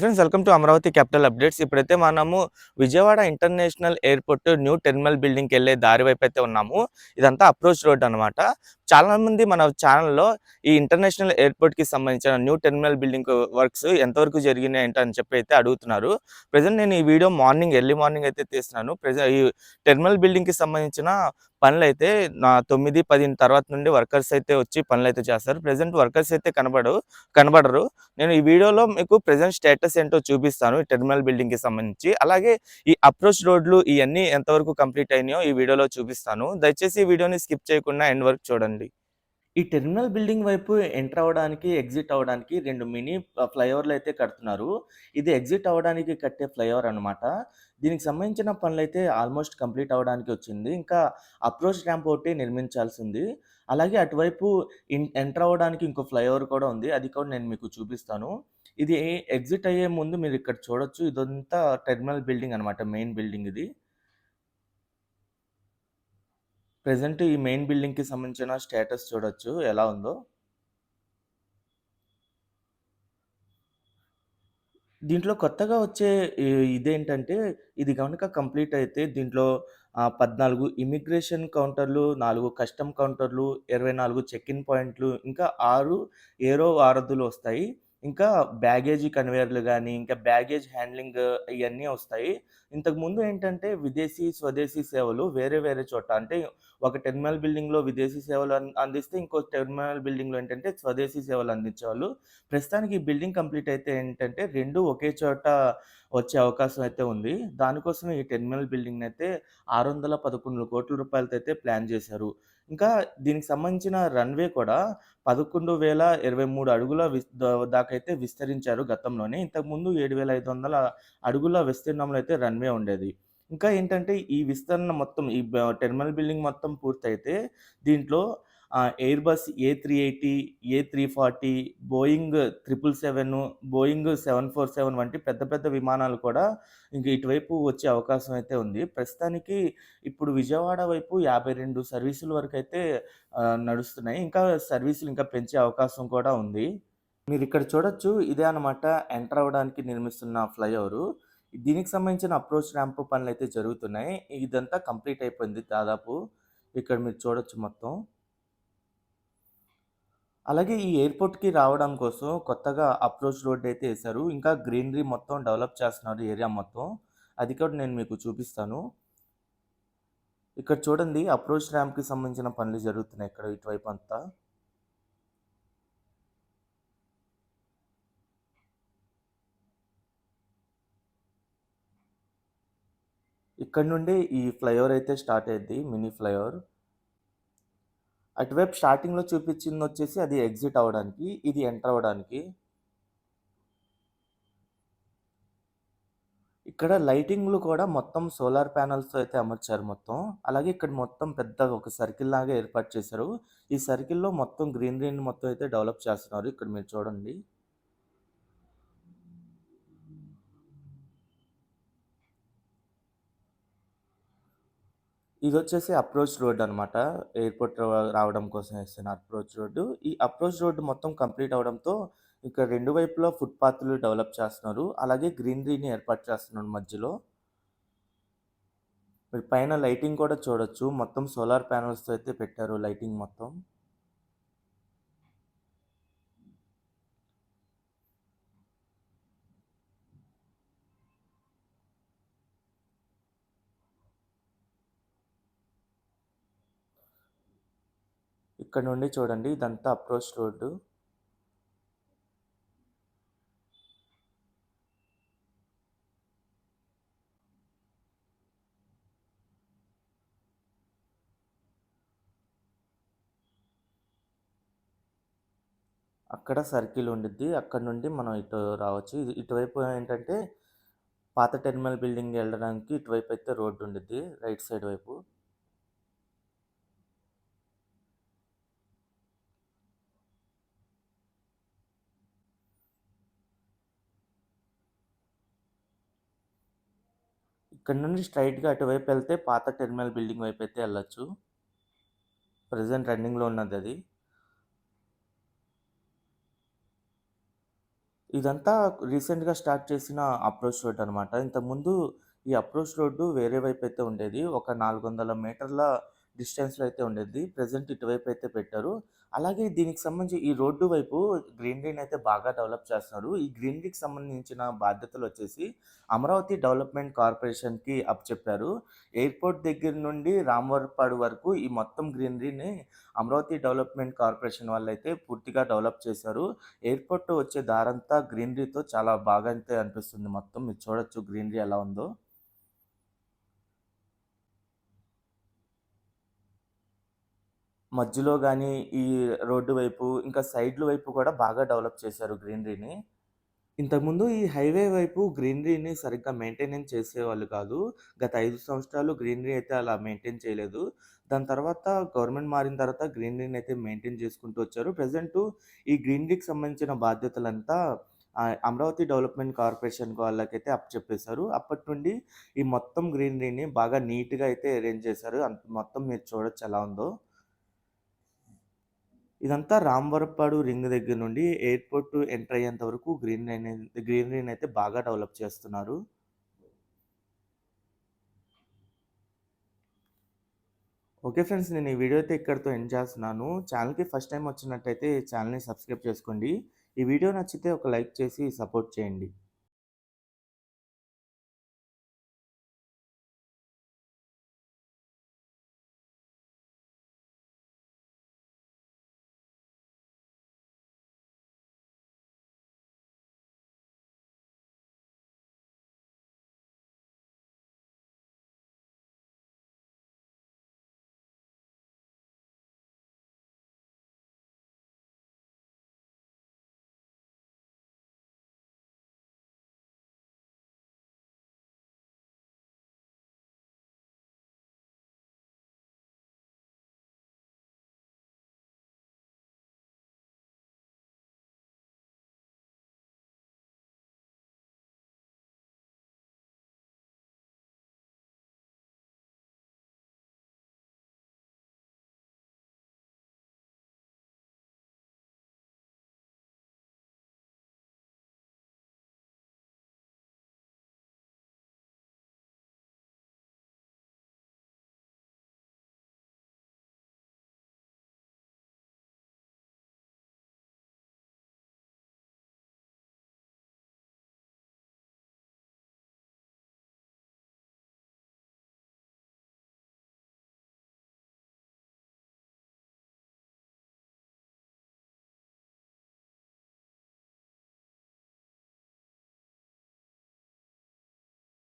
Friends welcome to Amaravati capital updates. ఇప్పుడైతే మనము Vijayawada international airport new terminal బిల్డింగ్కి వెళ్ళే దారి వైపు అయితే ఉన్నాము. ఇదంతా అప్రోచ్ రోడ్ అనమాట చాలా మంది మన ఛానల్లో ఈ ఇంటర్నేషనల్ ఎయిర్పోర్ట్కి సంబంధించిన న్యూ టెర్మినల్ బిల్డింగ్ వర్క్స్ ఎంతవరకు జరిగినాయి అని చెప్పి అయితే అడుగుతున్నారు. ప్రజెంట్ నేను ఈ వీడియో మార్నింగ్ ఎర్లీ మార్నింగ్ అయితే తీస్తున్నాను. ప్రజెంట్ ఈ టెర్మినల్ బిల్డింగ్కి సంబంధించిన పనులు అయితే నా తొమ్మిది పదిన తర్వాత నుండి వర్కర్స్ అయితే వచ్చి పనులు అయితే చేస్తారు. ప్రజెంట్ వర్కర్స్ అయితే కనబడవు కనబడరు. నేను ఈ వీడియోలో మీకు ప్రజెంట్ స్టేటస్ ఏంటో చూపిస్తాను ఈ టెర్మినల్ బిల్డింగ్కి సంబంధించి. అలాగే ఈ అప్రోచ్ రోడ్లు ఇవన్నీ ఎంతవరకు కంప్లీట్ అయినాయో ఈ వీడియోలో చూపిస్తాను. దయచేసి ఈ వీడియోని స్కిప్ చేయకుండా ఎండ్ వరకు చూడండి. ఈ టెర్మినల్ బిల్డింగ్ వైపు ఎంటర్ అవ్వడానికి ఎగ్జిట్ అవ్వడానికి రెండు మినీ ఫ్లైఓవర్లు అయితే కడుతున్నారు. ఇది ఎగ్జిట్ అవ్వడానికి కట్టే ఫ్లైఓవర్ అనమాట దీనికి సంబంధించిన పనులు అయితే ఆల్మోస్ట్ కంప్లీట్ అవ్వడానికి వచ్చింది. ఇంకా అప్రోచ్ ర్యాంప్ ఒకటి నిర్మించాల్సి ఉంది అలాగే అటువైపు ఇన్ ఎంటర్ అవ్వడానికి ఇంకో ఫ్లైఓవర్ కూడా ఉంది. అది కూడా నేను మీకు చూపిస్తాను. ఇది ఎగ్జిట్ అయ్యే ముందు మీరు ఇక్కడ చూడొచ్చు. ఇదంతా టెర్మినల్ బిల్డింగ్ అనమాట మెయిన్ బిల్డింగ్ ఇది. ప్రెసెంట్ ఈ మెయిన్ బిల్డింగ్కి సంబంధించిన స్టేటస్ చూడొచ్చు. ఎలా ఉందో? దీంట్లో కొత్తగా వచ్చే ఇదేంటంటే ఇది కనుక కంప్లీట్ అయితే దీంట్లో పద్నాలుగు ఇమిగ్రేషన్ కౌంటర్లు నాలుగు కస్టమ్ కౌంటర్లు ఇరవై నాలుగు చెక్ ఇన్ పాయింట్లు ఇంకా ఆరు ఏరో వారధులు వస్తాయి. ఇంకా బ్యాగేజీ కన్వేయర్లు కానీ ఇంకా బ్యాగేజ్ హ్యాండ్లింగ్ ఇవన్నీ వస్తాయి. ఇంతకు ముందు ఏంటంటే విదేశీ స్వదేశీ సేవలు వేరే వేరే చోట అంటే ఒక టెర్మినల్ బిల్డింగ్లో విదేశీ సేవలు అందిస్తే ఇంకో టెర్మినల్ బిల్డింగ్లో ఏంటంటే స్వదేశీ సేవలు అందించేవాళ్ళు. ప్రస్తుతానికి ఈ బిల్డింగ్ కంప్లీట్ అయితే ఏంటంటే రెండు ఒకే చోట వచ్చే అవకాశం అయితే ఉంది. దానికోసం ఈ టెర్మినల్ బిల్డింగ్ అయితే ఆరు వందల పదకొండు కోట్ల రూపాయలతో అయితే ప్లాన్ చేశారు. ఇంకా దీనికి సంబంధించిన రన్వే కూడా పదకొండు వేల ఇరవై మూడు అడుగుల దా- దాకైతే విస్తరించారు గతంలోనే. ఇంతకుముందు ఏడు వేల ఐదు వందల అడుగుల విస్తీర్ణంలో అయితే రన్వే ఉండేది. ఇంకా ఏంటంటే ఈ విస్తరణ మొత్తం ఈ టెర్మినల్ బిల్డింగ్ మొత్తం పూర్తయితే దీంట్లో Airbus A three eighty A three forty Boeing triple seven Boeing seven four seven వంటి పెద్ద పెద్ద విమానాలు కూడా ఇంక ఇటువైపు వచ్చే అవకాశం అయితే ఉంది. ప్రస్తుతానికి ఇప్పుడు విజయవాడ వైపు యాభై రెండు సర్వీసుల వరకు అయితే నడుస్తున్నాయి. ఇంకా సర్వీసులు ఇంకా పెంచే అవకాశం కూడా ఉంది. మీరు ఇక్కడ చూడొచ్చు ఇదే అనమాట ఎంటర్ అవ్వడానికి నిర్మిస్తున్న ఫ్లైఓవర్. దీనికి సంబంధించిన అప్రోచ్ ర్యాంప్ పనులు అయితే జరుగుతున్నాయి. ఇదంతా కంప్లీట్ అయిపోయింది దాదాపు. ఇక్కడ మీరు చూడొచ్చు మొత్తం. అలాగే ఈ ఎయిర్పోర్ట్కి రావడం కోసం కొత్తగా అప్రోచ్ రోడ్ అయితే వేశారు. ఇంకా గ్రీనరీ మొత్తం డెవలప్ చేస్తున్నారు ఏరియా మొత్తం. అది కూడా నేను మీకు చూపిస్తాను. ఇక్కడ చూడండి అప్రోచ్ ర్యాంప్కి సంబంధించిన పనులు జరుగుతున్నాయి ఇక్కడ ఇటువైపు అంతా. ఇక్కడ నుండి ఈ ఫ్లైఓవర్ అయితే స్టార్ట్ అయ్యింది మినీ ఫ్లైఓవర్. అటువైపు స్టార్టింగ్లో చూపించింది వచ్చేసి అది ఎగ్జిట్ అవ్వడానికి ఇది ఎంటర్ అవ్వడానికి ఇక్కడ లైటింగ్లు కూడా మొత్తం సోలార్ ప్యానల్స్తో అయితే అమర్చారు మొత్తం. అలాగే ఇక్కడ మొత్తం పెద్ద ఒక సర్కిల్ లాగా ఏర్పాటు చేశారు. ఈ సర్కిల్లో మొత్తం గ్రీనరీని మొత్తం అయితే డెవలప్ చేస్తున్నారు. ఇక్కడ మీరు చూడండి. ఇది వచ్చేసి అప్రోచ్ రోడ్ అనమాట. ఎయిర్పోర్ట్ రావడం కోసం వేస్తున్న అప్రోచ్ రోడ్డు. ఈ అప్రోచ్ రోడ్డు మొత్తం కంప్లీట్ అవడంతో ఇక్కడ రెండు వైపులా ఫుట్పాత్లు డెవలప్ చేస్తున్నారు. అలాగే గ్రీనరీని ఏర్పాటు చేస్తున్నారు మధ్యలో. మీరు పైన లైటింగ్ కూడా చూడొచ్చు. మొత్తం సోలార్ ప్యానల్స్తో అయితే పెట్టారు లైటింగ్ మొత్తం. ఇక్కడ నుండి చూడండి ఇదంతా అప్రోచ్ రోడ్డు. అక్కడ సర్కిల్ ఉండిద్ది అక్కడ నుండి మనం ఇటు రావచ్చు. ఇది ఇటువైపు ఏంటంటే పాత టెర్మినల్ బిల్డింగ్ వెళ్ళడానికి ఇటువైపు అయితే రోడ్డు ఉండిద్ది రైట్ సైడ్ వైపు. ఇక్కడ నుండి స్ట్రైట్గా అటువైపు వెళ్తే పాత టెర్మినల్ బిల్డింగ్ వైపు అయితే వెళ్ళచ్చు ప్రజెంట్ రన్నింగ్‌లో ఉన్నది అది ఇదంతా రీసెంట్‌గా స్టార్ట్ చేసిన అప్రోచ్ రోడ్ అనమాట. ఇంతకుముందు ఈ అప్రోచ్ రోడ్డు వేరే వైపు అయితే ఉండేది. ఒక 400 మీటర్ల డిస్టెన్స్‌లో అయితే ఉండేది. ప్రెజెంట్ ఇటువైపయితే పెట్టారు. అలాగే దీనికి సంబంధించి ఈ రోడ్డు వైపు గ్రీనరీని అయితే బాగా డెవలప్ చేస్తున్నారు. ఈ గ్రీనరీకి సంబంధించిన బాధ్యతలు వచ్చేసి అమరావతి డెవలప్‌మెంట్ కార్పొరేషన్‌కి అప్పచెప్పారు. ఎయిర్‌పోర్ట్ దగ్గర నుండి రామవరపాడు వరకు ఈ మొత్తం గ్రీనరీని అమరావతి డెవలప్‌మెంట్ కార్పొరేషన్ వాళ్ళు అయితే పూర్తిగా డెవలప్ చేశారు. ఎయిర్‌పోర్ట్ వచ్చే దారంతా గ్రీనరీతో చాలా బాగా అయితే అనిపిస్తుంది మొత్తం. మీరు చూడొచ్చు గ్రీనరీ ఎలా ఉందో. మధ్యలో కానీ ఈ రోడ్డు వైపు, ఇంకా సైడ్‌ల వైపు కూడా బాగా డెవలప్ చేశారు గ్రీనరీని. ఇంతకుముందు ఈ హైవే వైపు గ్రీనరీని సరిగ్గా మెయింటెనెన్స్ చేసేవాళ్ళు కాదు. గత ఐదు సంవత్సరాలు గ్రీనరీ అయితే అలా మెయింటైన్ చేయలేదు. దాని తర్వాత గవర్నమెంట్ మారిన తర్వాత గ్రీనరీని అయితే మెయింటైన్ చేసుకుంటూ వచ్చారు. ప్రెజెంటు ఈ గ్రీనరీకి సంబంధించిన బాధ్యతలంతా అమరావతి డెవలప్‌మెంట్ కార్పొరేషన్ వాళ్ళకైతే అప్ చెప్పేశారు అప్పటి నుండి ఈ మొత్తం గ్రీనరీని బాగా నీట్‌గా అయితే అరేంజ్ చేశారు. అంత మొత్తం మీరు చూడొచ్చు ఎలా ఉందో. ఇదంతా రామవరపాడు రింగ్ దగ్గర నుండి ఎయిర్‌పోర్ట్ ఎంటర్ అయ్యేంత వరకు గ్రీనరీ గ్రీనరీని అయితే బాగా డెవలప్ చేస్తున్నారు. Okay friends. నేను ఈ వీడియో అయితే ఇక్కడితో ఎండ్ చేస్తున్నాను. ఛానల్కి ఫస్ట్ టైం వచ్చినట్టయితే ఛానల్ని సబ్స్క్రైబ్ చేసుకోండి. ఈ వీడియో నచ్చితే ఒక లైక్ చేసి సపోర్ట్ చేయండి.